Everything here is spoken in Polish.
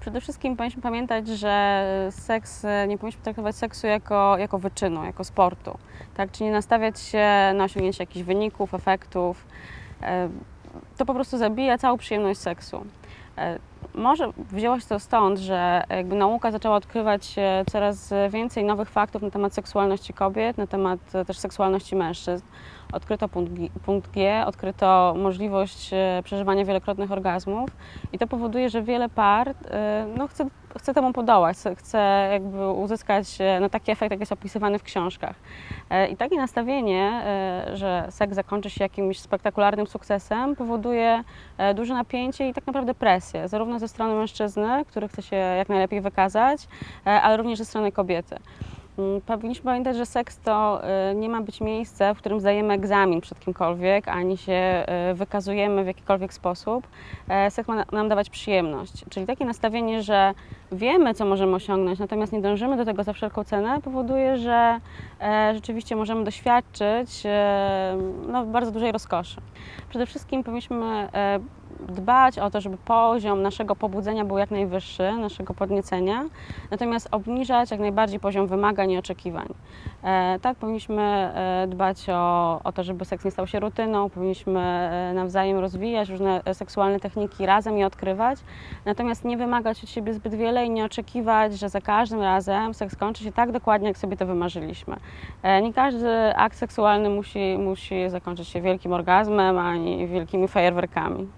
Przede wszystkim powinniśmy pamiętać, że seks, nie powinniśmy traktować seksu jako, jako wyczynu, jako sportu. Tak? Czyli nie nastawiać się na osiągnięcie jakichś wyników, efektów. E, To po prostu zabija całą przyjemność seksu. Może wzięło się to stąd, że jakby nauka zaczęła odkrywać e, coraz więcej nowych faktów na temat seksualności kobiet, na temat e, też seksualności mężczyzn. Odkryto punkt G, odkryto możliwość e, przeżywania wielokrotnych orgazmów i to powoduje, że wiele par no, chce, chce temu podołać, chce jakby uzyskać e, no, taki efekt, jak jest opisywany w książkach. E, I takie nastawienie, e, że seks zakończy się jakimś spektakularnym sukcesem, powoduje duże napięcie i tak naprawdę presję, zarówno ze strony mężczyzny, który chce się jak najlepiej wykazać, ale również ze strony kobiety. Mm, Powinniśmy pamiętać, że seks to e, nie ma być miejsce, w którym zdajemy egzamin przed kimkolwiek, ani się e, wykazujemy w jakikolwiek sposób. E, Seks ma na- nam dawać przyjemność. Czyli takie nastawienie, że wiemy, co możemy osiągnąć, natomiast nie dążymy do tego za wszelką cenę, powoduje, że e, rzeczywiście możemy doświadczyć e, no, bardzo dużej rozkoszy. Przede wszystkim powinniśmy dbać o to, żeby poziom naszego pobudzenia był jak najwyższy, naszego podniecenia, natomiast obniżać jak najbardziej poziom wymagań i oczekiwań. E, tak, powinniśmy e, dbać o, o to, żeby seks nie stał się rutyną, powinniśmy e, nawzajem rozwijać różne seksualne techniki, razem je odkrywać, natomiast nie wymagać od siebie zbyt wiele i nie oczekiwać, że za każdym razem seks kończy się tak dokładnie, jak sobie to wymarzyliśmy. Nie każdy akt seksualny musi, musi zakończyć się wielkim orgazmem ani wielkimi fajerwerkami.